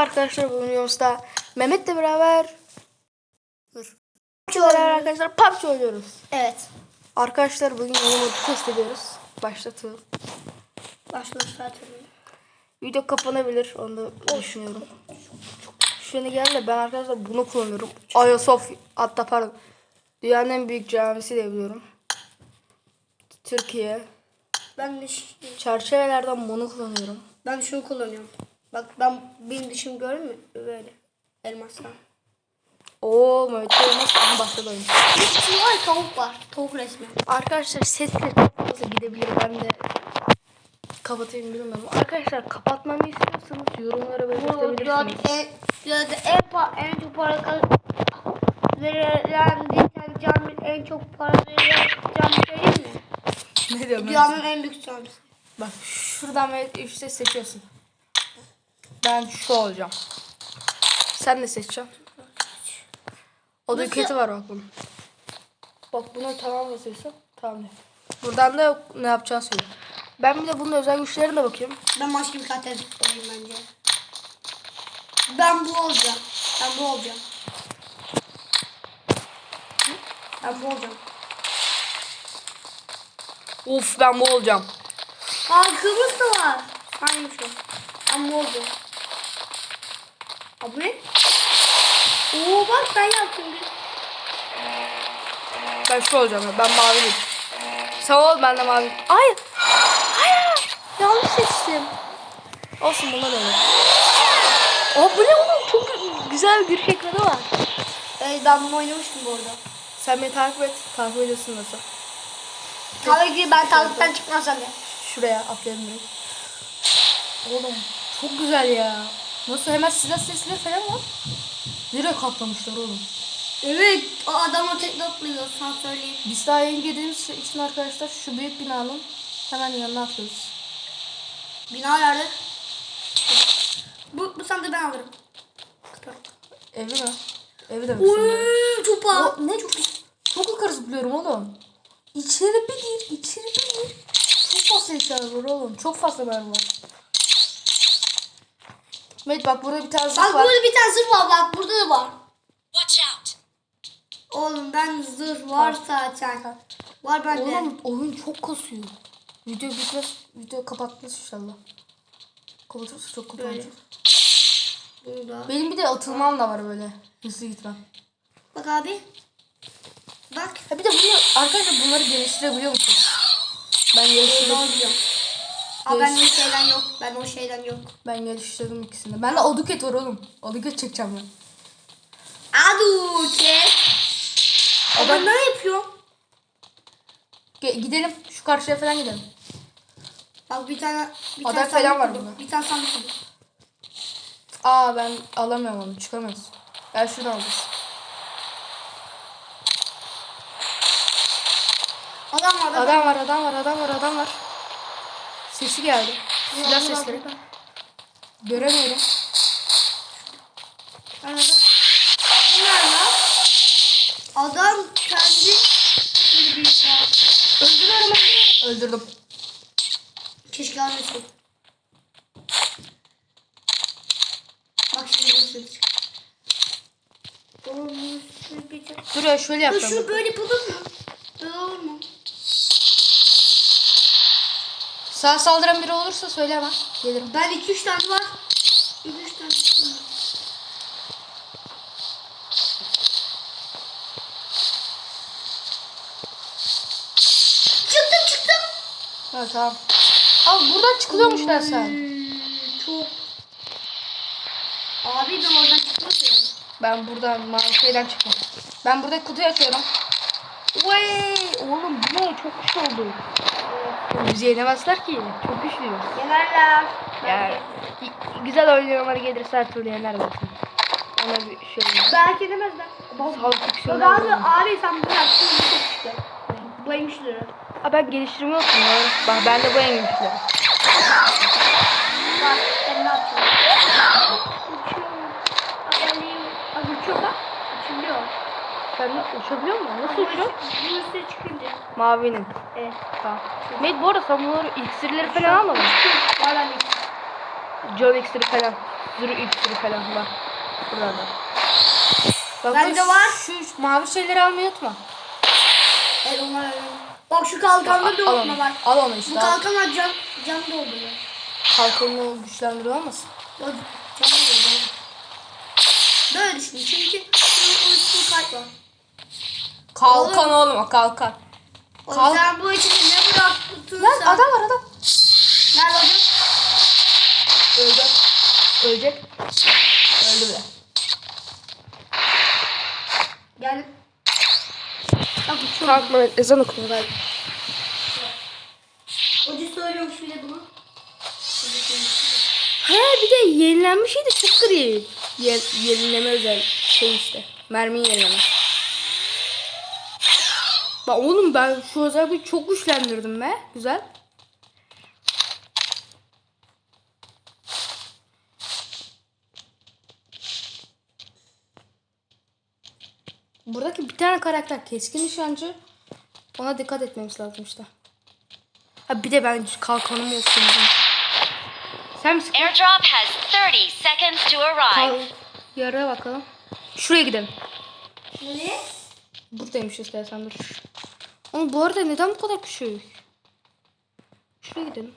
Arkadaşlar bugün videomuzda Mehmet'le beraber Dur. beraber arkadaşlar PUBG oynuyoruz. Evet. Arkadaşlar bugün yeni modu test ediyoruz. Başlatıyorum. Başladı zaten. Video kapanabilir onu da düşünüyorum. Şimdi gel de ben arkadaşlar bunu kullanıyorum. Ayasofya hatta pardon. Dünyanın en büyük camisi de biliyorum. Türkiye. Ben de Çerçevelerden bunu kullanıyorum. ben şunu kullanıyorum. Bak ben benim dışım görüyor musun? Böyle. Elmaslar. Oo Mehmet'le olmaz. Aha başladı oyun. Var tavuk var. Tavuk resmi. Arkadaşlar sesle fazla gidebilir. Ben de kapatayım bilmiyorum. Arkadaşlar kapatmamı istiyorsanız yorumlara belirtebilirsiniz. en, en, en çok para verilen tane cami en çok para verilen cami söyleyeyim mi? Ne diyorum? Dünyanın en büyük camisi. Bak şuradan ve işte seçiyorsun. Ben şu olacağım. Sen ne seçeceksin? O da kötü var bunun. Bak bunu tamam basıyorsun. Tamam. Buradan da ne yapacağını söyle. Ben bir de bunun özel güçlerine de bakayım. Ben başka bir karakter olayım bence. Ben bu olacağım. Ben bu olacağım. Ben bu olacağım. Of ben bu olacağım. Aa kırmızı da var. Hangisi o? Ben bu olacağım. Ne? Oo bak ben yaptım. Ben şu olacağım ya. Ben maviyim. Sen ol ben de mavi. Hayır. Hayır. Yanlış seçtim. Olsun buna da. Aa bu ne oğlum? Çok güzel bir giriş ekranı var. Evet ben bunu oynamıştım bu arada. Sen beni takip et. Takip ediyorsun nasıl? Tabii ki ben talıktan çıkmazsam ya. Şuraya atlayalım direkt. Oğlum çok güzel ya. Nasıl hemen silah sesleri falan var. Nereye katlamışlar oğlum? Evet o adam o tekne atlıyor sana söyleyeyim. Biz daha yeni girdiğimiz için arkadaşlar şu büyük binanın hemen yanına atlıyoruz. Bina nerede? Bu, bu sandığı ben alırım. Evi mi? Evi de mi? Uy çok pahalı. O, ne çok çok yukarı zıplıyorum oğlum. İçeri bir gir, içeri bir gir. Çok fazla eşya var oğlum. Çok fazla mermi var. Mehmet bak burada bir tane Bak zırh var. burada bir tane zırh var bak burada da var. Watch out! Oğlum ben zırh var zaten. Var bende. Oğlum oyun çok kasıyor. Video bitmez, video kapatmaz inşallah. Kapatırsa çok kötü Böyle. olacak. Bunu da. Benim bir de atılmam da var böyle. Hızlı gitmem. Bak abi. Bak. Ha bir de bunu arkadaşlar bunları geliştirebiliyor musun? Ben Böyle geliştirdim. oluyor. Aa ben o şeyden yok. Ben o şeyden yok. Ben geliştirdim ikisini. Bende aduket var oğlum. Aduket çekeceğim ben. Adu ke. Adam ne yapıyor? Ge- gidelim şu karşıya falan gidelim. Bak bir tane bir Adam tane falan sandık var buldum. burada. Bir tane sandık buldum. Aa ben alamıyorum onu çıkamıyoruz. Gel şuradan alacağız. Adam var adam. Adam var adam var adam var adam var. Sesi geldi. Silah sesleri. Göremiyorum. Bunlar lan. Adam kendi şey. Öldürüyorum öldürüyorum. Öldürdüm. Keşke almasın. Bak şimdi nasıl çık. Oğlum nasıl bir şey. Dur ya şöyle Ya yapacağım. şunu böyle yapalım Sağ saldıran biri olursa söyle hemen. Gelirim. Ben 2-3 tane var. 2-3 tane var. Çıktım çıktım. Ha tamam. Abi buradan çıkılıyormuş dersen. Hmm, çok. Abi ben oradan çıkmadım. Ben buradan mavi şeyden çıktım. Ben burada kutuyu açıyorum. Vay oğlum bu ne çok güçlü oldu. Bizi yenemezler ki. Çok güçlüyüz. Yenerler. Yani güzel oynuyorlar gelirse her türlü yener zaten. Ona bir şey Belki yenemezler. Sağlık Bak fiksiyonu. abi, sen bunu yaptın. Güçlü. Bu en güçlüleri. Aa, ben geliştirme olsun. Bak ben de bu en güçlü. Bak sen ne yapıyorsun? Uçuyor. Alayım. Abi uçuyor bak. Uçuyor. Sen de uçabiliyor musun? Nasıl uçuyor? Bu üstüne çıkınca. Mavinin. Evet. Tamam. Mate bu arada sen bunları iksirleri falan almadın. Var bende. Can iksiri falan. Zırh iksiri falan var. Burada. Bak, Bende bak, var. Şu mavi şeyleri almayı unutma. Evet onlar. Bak şu kalkanları da unutma bak. Al onu işte. Bu al. kalkan can, can dolduruyor. Kalkanını güçlendiriyor olmasın? Can dolduruyor. Böyle düşün. Çünkü üstü kalp var. Kalkan oğlum o kalkan. O Kalk. yüzden bu için ne bıraktın Lan adam var adam. Nerede adam? Ölecek. Ölecek. Öldü bile. Gel. Bak şu Kalkma ezan okuyor galiba. hoca söylüyormuş bile bunu. He bir de yenilenmiş şeydi çok garip. Ye, yenileme özel şey işte. Mermi yenileme. Bak oğlum ben şu özelliği çok güçlendirdim be. Güzel. Buradaki bir tane karakter keskin nişancı. Ona dikkat etmemiz lazım işte. Ha bir de ben kalkanım olsun. Sen misin? Airdrop has 30 seconds to arrive. Yarıya bakalım. Şuraya gidelim. Nereye? Buradaymış istersen dur. Ama bu arada neden bu kadar küçük? Şuraya gidelim.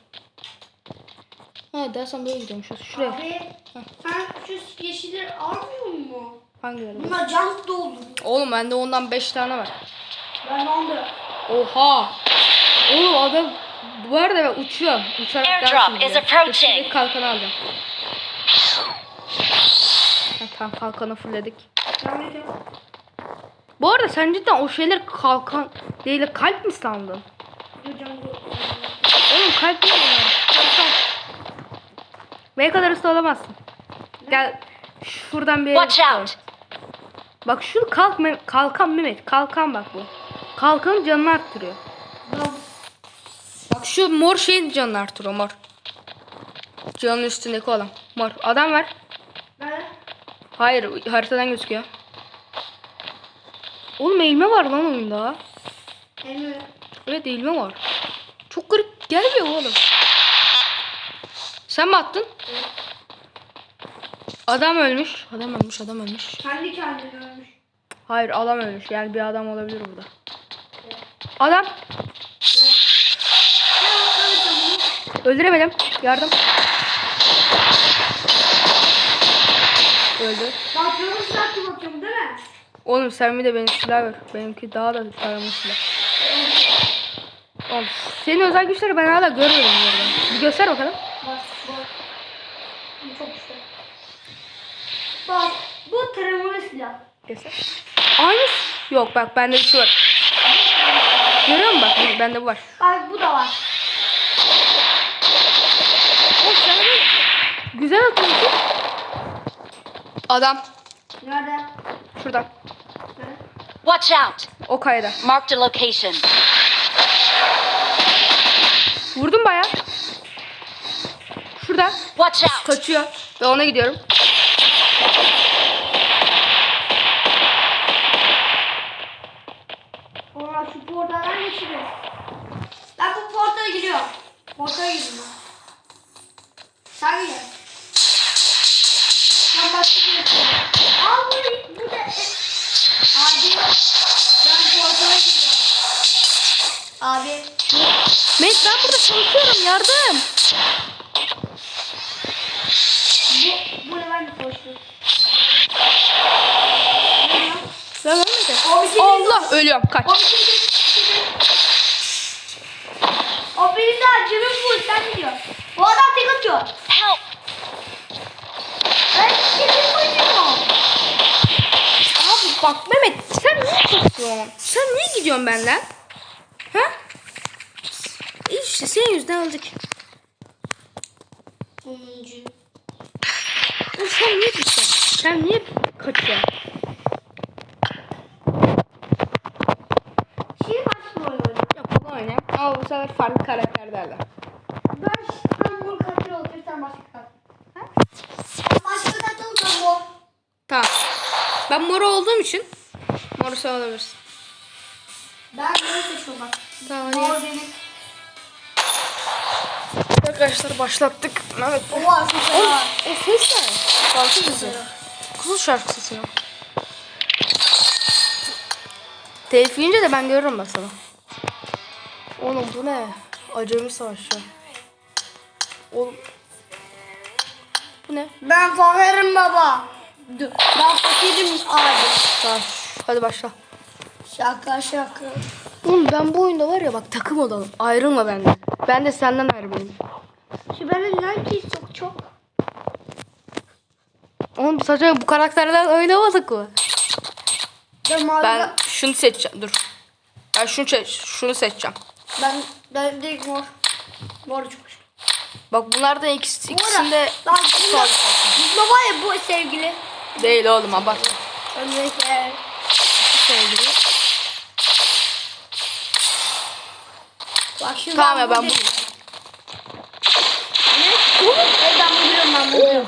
Ha dersen böyle gidiyormuşuz. Şuraya. Abi sen şu yeşilleri almıyor mu? Hangi yere? Bunlar can doldu. Oğlum bende ondan 5 tane var. Ben onda. Oha. Oğlum adam bu arada ben uçuyorum. Uçarak Airdrop dans is approaching. Kalkanı aldım. Ha, tamam kalkanı fullledik. Ben veriyorum. Bu arada sen cidden o şeyler kalkan değil de kalp mi sandın? Oğlum kalp mi. B'ye kadar hızlı olamazsın. Gel şuradan bir Watch out. Bak şu kalk kalkan Mehmet. Kalkan bak bu. Kalkanın canını arttırıyor. Bak şu mor şeyin canını arttırıyor mor. Canın üstündeki olan. Mor. Adam var. ben Hayır haritadan gözüküyor. Oğlum eğilme var lan oyunda. Emre. Evet eğilme var. Çok garip gelmiyor oğlum. Sen mi attın? Adam ölmüş. Adam ölmüş, adam ölmüş. Kendi kendine ölmüş. Hayır adam ölmüş. Yani bir adam olabilir burada. Adam. Öldüremedim. Yardım. Öldü. Patronun silahı bakıyorum değil mi? Oğlum sen bir de benim silah ver. Benimki daha da taramış silah. Oğlum senin özel güçleri ben hala görmedim burada. Bir göster bakalım. Bak bak. Bu çok güzel. Bak bu taramalı silah. Göster. Aynı. Yok bak bende bir şey var. Görüyor musun bak bende bu var. Bak bu da var. Oğlum sen de güzel atıyorsun. Adam. Nerede? Şuradan. Watch out. O kayada. Marked a location. Vurdum baya. Şuradan. Watch out. Kaçıyor. Ve ona gidiyorum. Ona şu portaldan geçiriyor. Ben bu portala giriyorum. Portala giriyorum. Sen gir. Ben başka bir yere giriyorum. Al bu bu da. Abi ben portala giriyorum. Abi Mehmet ben burada çalışıyorum yardım. bu bu ne ben de koşuyorum. Bir şey Allah ölüyorum kaç. O benim daha canım full sen gidiyor. Bu adam tek atıyor. Help. Ben kesin koyuyorum. Abi bak Mehmet sen niye kaçıyorsun? Sen niye gidiyorsun benden? Ha? İşte senin yüzünden öldük. Sonuncu. Oğlum sen niye gidiyorsun? Sen niye kaçıyorsun? Şimdi başka oyun oynayalım. Yok bunu oynayayım. Ama bu sefer farklı karakterlerle. Ben ben bunu kaçır olur sen başka kat. Başka katalım sen bu. Tamam. Ben mor olduğum için moru sen alabilirsin. Ben böyle seçiyorum bak. Tamam Mor benim. arkadaşlar başlattık. Mehmet. Oha süper. Oğlum o ses ne? Şarkı sesi. Kızıl şarkı sesi mi? Telif de ben görürüm mesela. Oğlum bu ne? Acemi savaşı. Oğlum. Bu ne? Ben fakirim baba. Dur, Ben fakirim abi. Tamam. Hadi başla. Şaka şaka. Oğlum ben bu oyunda var ya bak takım olalım. Ayrılma benden. Ben de senden ayrılmayayım. Benim nerede çok çok. Oğlum sadece bu karakterden oynamadık mı? Ben Ben şunu seçeceğim. Dur. Ben şunu seç, şunu seçeceğim. Ben ben direkt mor. Mor çok. Bak bunlardan ikisi, Bu arada- ikisinde bunda var ya bu sevgili. değil oğlum abartma. Öndeki. Sevgili. Bak şimdi Tamam ya ben bu. bu. Ne? Evet ben bunu biliyorum ben bunu biliyorum.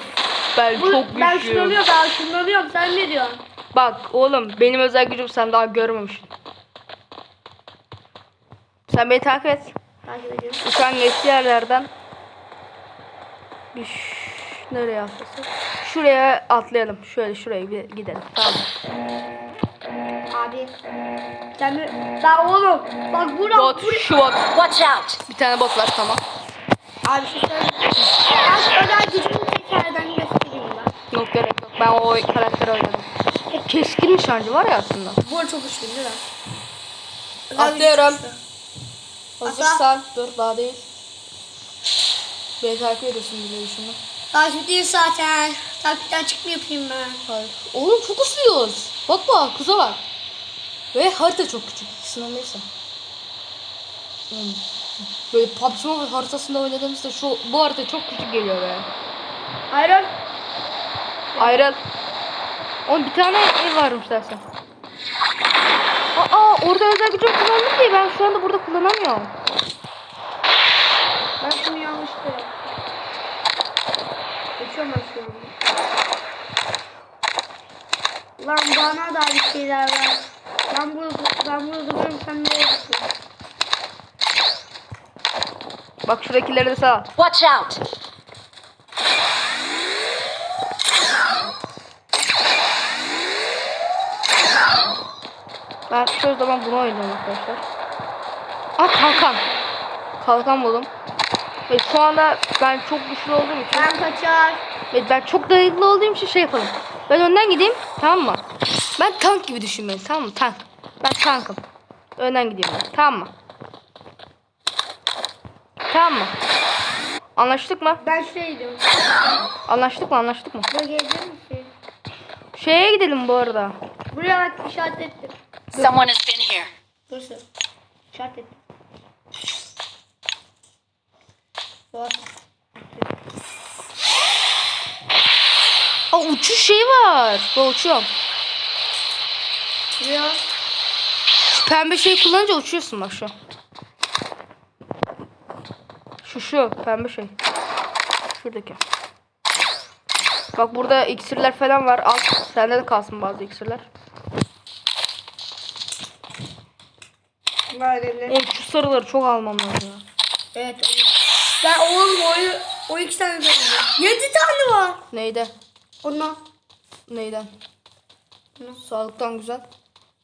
Ben Bu, çok ben güçlüyüm. şunlanıyorum ben şunlanıyorum sen ne diyorsun? Bak oğlum benim özel gücüm sen daha görmemişsin. Sen beni takip et. Takip ediyorum. Uçağın geçtiği yerlerden bir ş- nereye atlasın? Şuraya atlayalım. Şöyle şuraya bir gidelim. Tamam. Abi. Sen mi? Lan oğlum. Bak buradan. Bot, buraya- şu bot. Watch out! Bir tane bot var tamam. Abi şu. Ben özel gücümü tekrardan göstereyim ben. Yok gerek yok. Ben o karakteri oynadım. Keskin nişancı var ya aslında. Bu çok güçlü değil mi? Özel Atlıyorum. Hazırsan dur daha değil. Beni takip ediyorsun diye düşündüm. Takip değil zaten. Takipten çıkma yapayım ben. Hayır. Oğlum çok ısıyoruz. Bak bak kıza bak. Ve harita çok küçük. Neyse. Hmm. Böyle PUBG Mobile haritasında oynadığımızda şu bu harita çok küçük geliyor be. Hayır. Ayrıl. Oğlum bir tane ev varmış dersen. Aa orada özel gücüm kullandım diye ben şu anda burada kullanamıyorum. Ben şunu yanlışlıkla yaptım. Geçiyorum ben şu anda. Lan bana da bir şeyler ver. Ben burada, ben burada duruyorum sen neredesin? Bak şuradakileri de sağ. Watch out! Ben şu zaman bunu oynuyorum arkadaşlar. Aa kalkan. Kalkan buldum. Ve şu anda ben çok güçlü olduğum için Ben kaçar. ve ben çok dayanıklı olduğum için şey yapalım. Ben önden gideyim tamam mı? Ben tank gibi düşün beni tamam mı? Tank. Ben tankım. Önden gideyim ben tamam mı? Tamam mı? Anlaştık mı? Ben gidiyorum. Anlaştık mı? Anlaştık mı? Buraya gelir misin? Şeye gidelim bu arada. Buraya bak işaret ettim. Someone has been here. Burası. Ettim. Bak. Aa uçuş şeyi var. Ben uçuyorum. Buraya. Şu pembe şeyi kullanınca uçuyorsun bak şu. Şu şu pembe şey. Şuradaki. Bak burada iksirler falan var. Al. Sende de kalsın bazı iksirler. Böyle. Oğlum şu sarıları çok almam lazım. Evet. Ben oğlum o, o iki tane gördüm. Yedi tane var. Neyde? Ondan. Neyden? Sağlıktan güzel.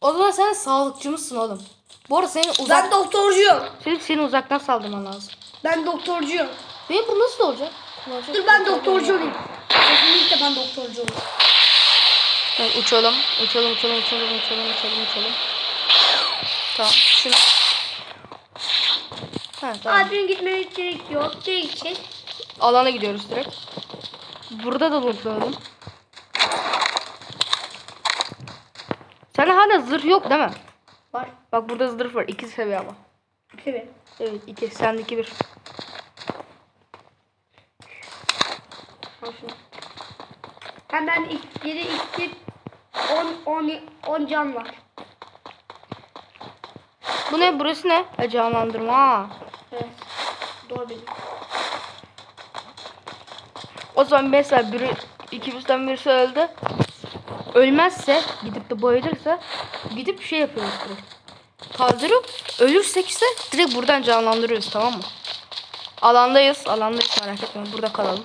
O zaman sen sağlıkçı mısın oğlum? Bu arada senin uzak... Ben doktorcuyum. Senin, seni uzaktan saldırman lazım. Ben doktorcuyum. Benim bu nasıl olacak? Kullanacak Dur ben doktorcu olayım. Kesinlikle ben doktorcu olayım. Evet, uçalım. Uçalım, uçalım, uçalım, uçalım, uçalım, uçalım. Tamam. Şunu. Ha, tamam. Abinin gitmeye gerek yok. Direkt çek. Alana gidiyoruz direkt. Burada da lootlayalım. Sende hala zırh yok değil mi? Var. Bak burada zırh var. İki seviye ama. Evet. Evet iki. Sendeki bir. Al şunu. Hemen ilk, geri iki 10 10 10 can var. Bu ne? Burası ne? Ha, canlandırma. Ha. Evet. Doğru bildim. O zaman mesela biri ikimizden birisi öldü. Ölmezse gidip de bayılırsa gidip şey yapıyoruz direkt. Kaldırıp ölürsek ise direkt buradan canlandırıyoruz tamam mı? Alandayız. Alandayız merak etme. Burada kalalım.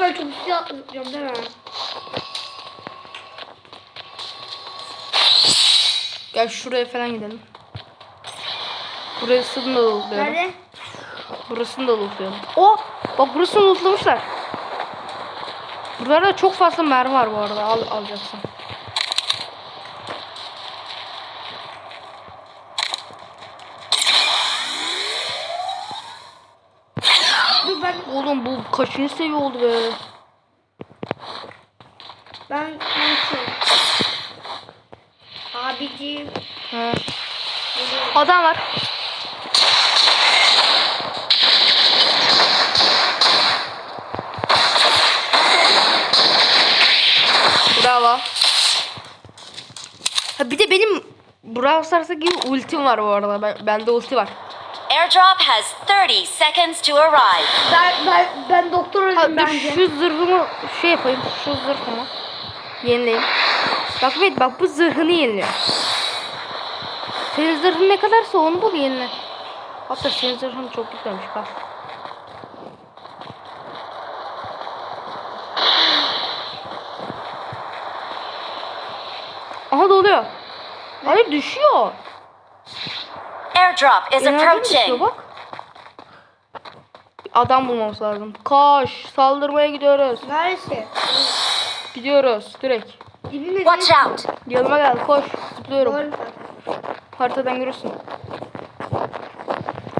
Ben çok güzel atlayacağım değil mi? Gel şuraya falan gidelim. Burasını da lootlayalım. Nerede? Burasını da lootlayalım. Oh! Bak burasını lootlamışlar. Buralarda çok fazla mermi var bu arada. Al, alacaksın. Oğlum bu kaçıncı seviye oldu be? ben konuşuyorum. Abiciğim. He. Adam var. Bravo. Ha bir de benim Brawl Stars'a gibi ultim var bu arada. Ben, bende ulti var. Airdrop has 30 seconds to arrive. Ben ben ben doktor Ha, olayım dur bence. şu zırhımı şey yapayım. Şu zırhımı yenileyim. Bak evet bak bu zırhını yeniliyor. Senin zırhın ne kadarsa onu bul yenile. Hatta senin zırhın çok güzelmiş bak. Aha doluyor. Hayır düşüyor. Airdrop is approaching. bak. Adam bulmamız lazım. Koş saldırmaya gidiyoruz. Neresi? Gidiyoruz direkt. Dibinde Watch out. Yanıma gel koş. Zıplıyorum. Doğru. Haritadan görürsün.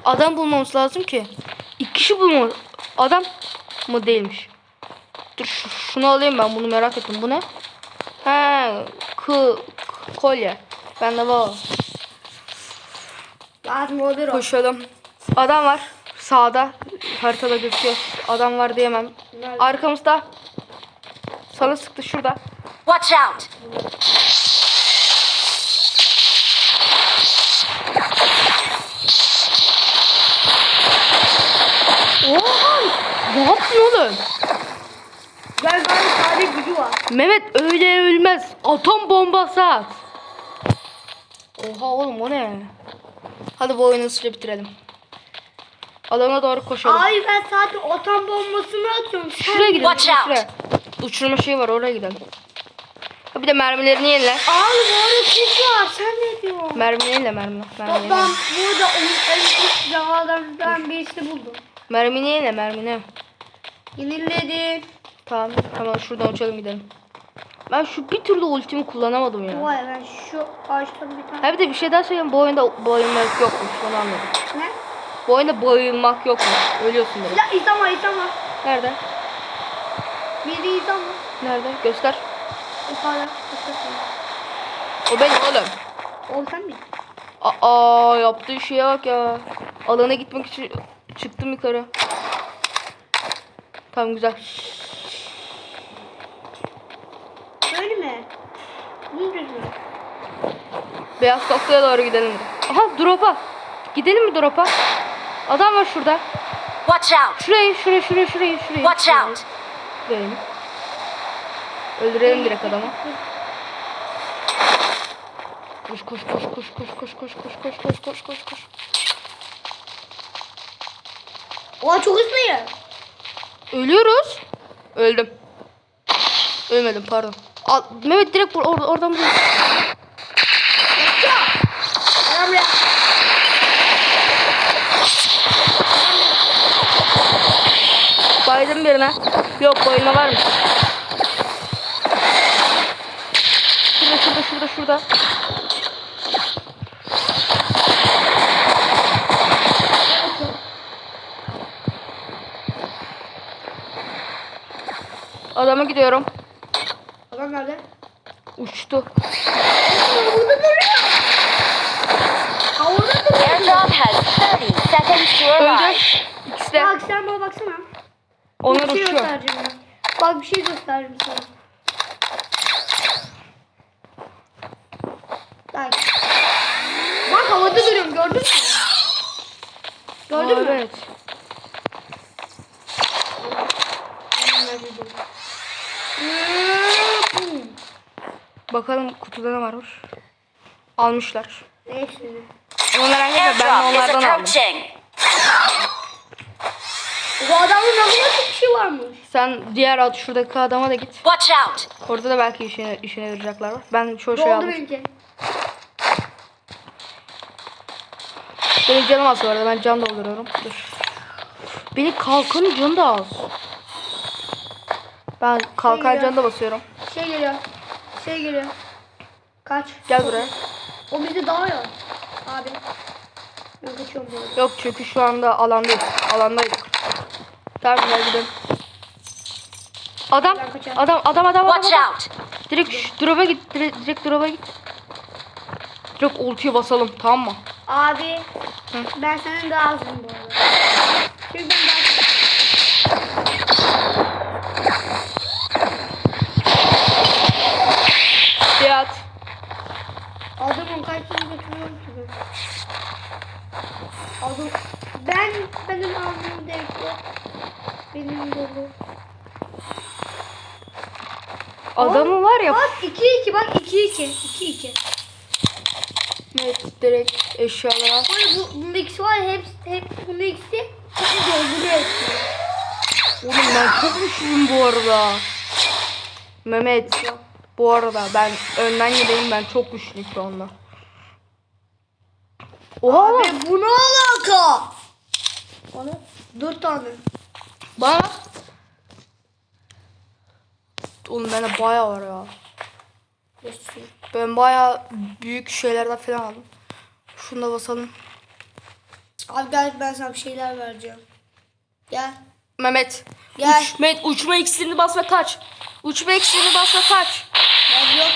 Adam bulmamız lazım ki. İki kişi bulmamız. Adam mı değilmiş. Dur şu- şunu alayım ben bunu merak ettim. Bu ne? He, kı, k- kolye. Bende var. Lazım olur o. Koşalım. Adam var. Sağda. Haritada gözüküyor. Adam var diyemem. Arkamızda. Sana sıktı şurada. Watch out. Oha! Ne yaptın oğlum? Ben ben sadece gücü var. Mehmet öyle ölmez. Atom bombası at. Oha oğlum o ne? Hadi bu oyunu hızlıca bitirelim. Alana doğru koşalım. Ay ben sadece otan bombasını atıyorum. Sen... şuraya gidelim. Watch out. Şuraya. Uçurma şeyi var oraya gidelim. Ha, bir de mermilerini yenile. Abi bu arada siz var. Sen ne diyorsun? Mermini yenile mermini. Mermini Ben burada onun en ilk canavarlardan birisini buldum. Mermini yenile mermini. Yeniledim. Tamam tamam şuradan uçalım gidelim. Ben şu bir türlü ultimi kullanamadım ya. Vay ben şu ağaçtan bir tane. Ha bir de bir şey daha söyleyeyim. Bu oyunda bayılmak yokmuş. Onu anladım. Ne? Bu oyunda bayılmak yokmuş. Ölüyorsun direkt. Ya insan var. Nerede? Bir de insan var. Nerede? Göster. O benim oğlum. O sen mi? Aa yaptığı şeye bak ya. Alana gitmek için çıktım yukarı. Tamam güzel. Böyle mi? Ne diyorsun? Beyaz noktaya doğru gidelim. Aha drop'a. Gidelim mi drop'a? Adam var şurada. Watch out. Şurayı, şurayı, şurayı, şurayı, şurayı. Watch şurayı. out. Gidelim. Öldürelim direkt adamı. Koş koş koş koş koş koş koş koş koş koş koş koş koş. Oha çok hızlı ya. Ölüyoruz. Öldüm. Ölmedim pardon. Al, Mehmet direkt or- oradan buraya. Baydım birine. Yok bayılma varmış. Şurada şurada şurada şurada. Adama gidiyorum. Adam nerede? Uçtu. Airdrop has 30 seconds to Öldü. arrive. İkisi de. Bak sen bana baksana. Onlar bir şey uçuyor. göstereceğim. Bak bir şey göstereceğim sana. Bak. Bak havada duruyorum gördün mü? Gördün Aa, mü? Evet. Bakalım kutuda ne varmış. Almışlar. Ne şimdi? Etme ben de is onlardan aldım. Bu adamın yanında çok kişi varmış. Sen diğer ad şuradaki adama da git. Watch out. Orada da belki işine, işine yarayacaklar var. Ben çoğu şey Doldu aldım. Benim canım az bu arada ben can dolduruyorum. Dur. Benim kalkanın canı da az. Ben kalkan geliyor. canı da basıyorum. Şey geliyor. Şey geliyor. Kaç. Gel buraya. O bizi daha ya. Abi. Ben kaçıyorum böyle. Yok çünkü şu anda alandayız. Alandaydık. Tamam gel gidelim. Adam, adam, adam, adam, adam, Watch out. Direkt drop'a git, direkt, direkt drop'a git. Direkt ultiye basalım, tamam mı? Abi. Ben senin daha azım bu arada. Çünkü ben daha Fiyat. Adamın kaçını götürüyorum ki ben. Adam. Ben benim ağzım değişti. Benim dolu. Adamı var ya. Bak 2-2 bak 2-2. 2-2. Evet, direkt eşyalar al. Bu, bunda ikisi var ya hepsi, hepsi bunda ikisi. Hepsi dolduruyor hepsini. Oğlum ben çok güçlüyüm bu arada. Mehmet. Bu arada ben önden gideyim ben çok güçlüyüm şu anda. Oha Abi bu ne alaka? Bana 4 tane. bana. Oğlum bende bayağı var ya. Ben bayağı büyük şeylerden falan aldım. Şunu da basalım. Abi gel ben sana bir şeyler vereceğim. Gel. Mehmet. Gel. Uç, Mehmet uçma iksirini bas ve kaç. Uçma iksirini bas ve kaç. Ben yok.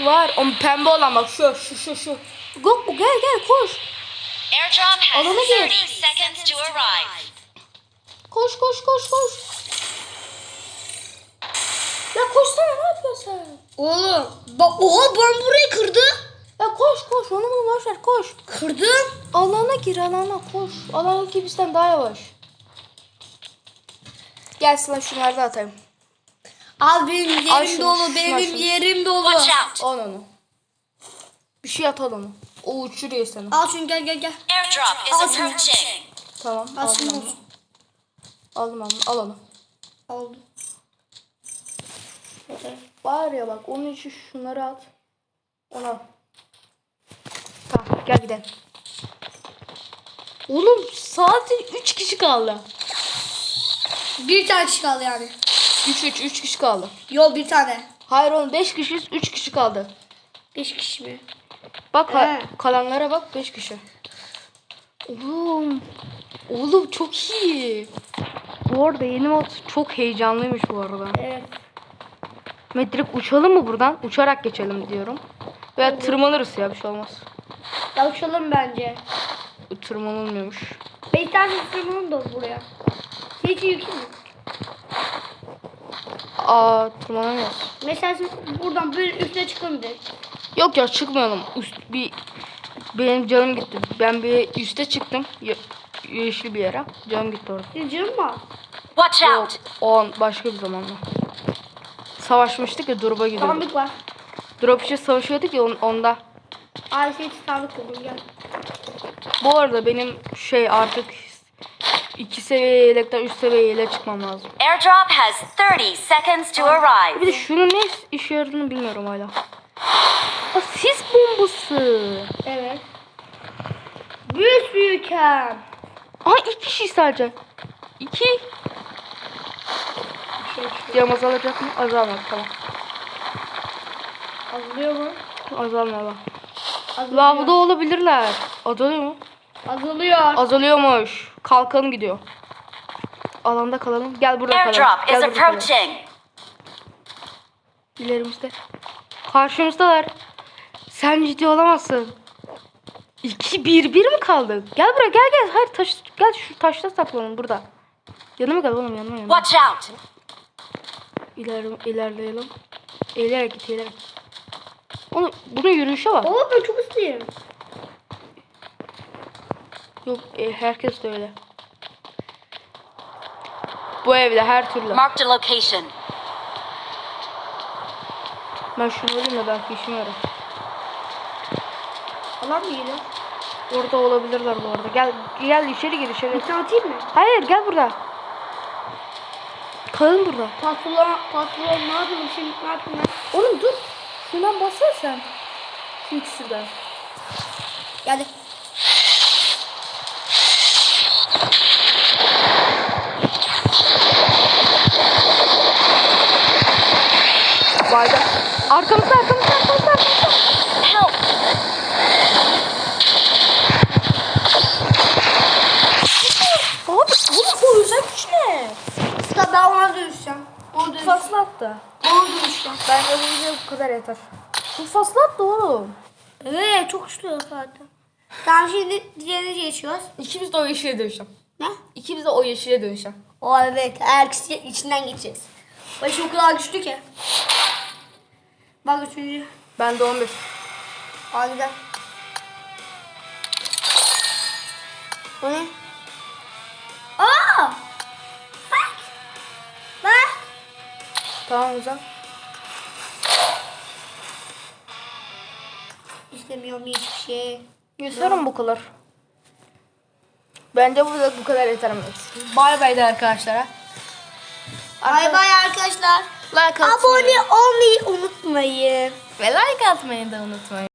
Var. O pembe olan bak şu şu şu şu. Go, gel gel koş. Alana gir. 30 seconds to arrive. Koş koş koş koş. Ya koşsana ne yapıyorsun sen? Oğlum. Bak oha ben burayı kırdım. Ya koş koş onu bunu boş ver koş. Kırdım. Alana gir alana koş. Alana ki bizden daha yavaş. Gel sana şunları da atayım. Abi benim Al yerim şunu, dolu. şunu, Benim şunu. yerim dolu. Watch out. Al onu. Bir şey at al onu. O uçuruyor seni. Al şunu gel gel gel. Airdrop is Al şunu. approaching. Tamam Al aldım şunu. Aldım onu al onu. Oldu. Var ya bak onun için şunları at. Onu al. Tamam gel gidelim. Oğlum sadece 3 kişi kaldı. Bir tane kişi kaldı yani. 3 3 3 kişi kaldı. Yo bir tane. Hayır oğlum 5 kişiyiz 3 kişi kaldı. Beş kişi mi? Bak ha- He. kalanlara bak 5 kişi. Oğlum. Oğlum çok iyi. Bu arada yeni mod çok heyecanlıymış bu arada. Evet. Met direkt uçalım mı buradan? Uçarak geçelim diyorum. Veya tırmanırız ya bir şey olmaz. Yavşalım bence. Tırmanılmıyormuş. Beş tane sırmım da buraya. Hiç yüksek mi? Aa tırmanamıyoruz. Mesela siz buradan böyle üstüne çıkalım direkt. Yok ya çıkmayalım. Üst bir benim canım gitti. Ben bir üste çıktım. Ye- yeşil bir yere. Canım gitti orada. Canın mı? Watch Yok, out. o an başka bir zamanda. Savaşmıştık ya drop'a gidiyorduk. Sandık var. Drop için savaşıyorduk ya on- onda. Ay şey sandık buldum gel. Bu arada benim şey artık iki seviye yelekten üst seviye yeleğe çıkmam lazım. Airdrop has 30 seconds to Bir de arrive. şunun ne işe yaradığını bilmiyorum hala. Ha, sis bombası. Evet. Büyük büyüken. Aha iki kişi sadece. İki. Bir şey çıkıyor. Cam azalacak mı? Azalmadı tamam. Azalıyor mu? Azalmadı. Azalıyor. Lavda olabilirler. Azalıyor mu? Azalıyor. Azalıyormuş. Kalkanı gidiyor. Alanda kalalım. Gel burada kalalım. Airdrop Gel is burada kalalım. approaching. İlerimizde. Karşımızdalar. Sen ciddi olamazsın. 2 1 1 mi kaldı? Gel buraya gel gel. Hayır taş gel şu taşta saklanın burada. Yanıma gel oğlum yanıma yanıma. Watch out. İler, ilerleyelim. Eğilerek git eğilerek. Oğlum bunun yürüyüşe bak. Oo ben çok hızlıyım. Yok e, herkes de öyle. Bu evde her türlü. Marked a location. Ben şunu alayım da belki işime yarar. Alan mı geliyor? Orada olabilirler bu arada. Gel gel içeri gir içeri. Bir atayım mı? Hayır gel burada. Kalın burada. Patron, patron ne yapayım şimdi ne yapayım ben? Oğlum dur. Şundan bassana sen. Şu ikisinden. Geldi. Be. Arkamızda arkamızda arkamızda arkamızda. Help! Abi oğlum bu özel güç ne? Usta ben ona dönüşeceğim. Dönüşeceğim. Faslı attı. Dönüşeceğim. Ben öldüğünce bu kadar yeter. Bu faslı attı oğlum. Evet çok güçlü zaten. Tamam şimdi diğerine geçiyoruz. İkimiz de o yeşile dönüşeceğim. Ne? İkimiz de o yeşile dönüşeceğim. O evet. Eğer ikisi içinden geçeceğiz. Başı o kadar güçlü ki. Bak üçüncü. Ben de 11. Al gidelim. O ne? Aa! Bak! Bak! Tamam güzel. İstemiyorum hiçbir şey. Gösteririm bu kadar. Bence burada bu kadar yeter. Bay bay de arkadaşlara. Bay bay arkadaşlar. Like atmayı Abone olmayı unutmayın. ve like atmayı da unutmayın.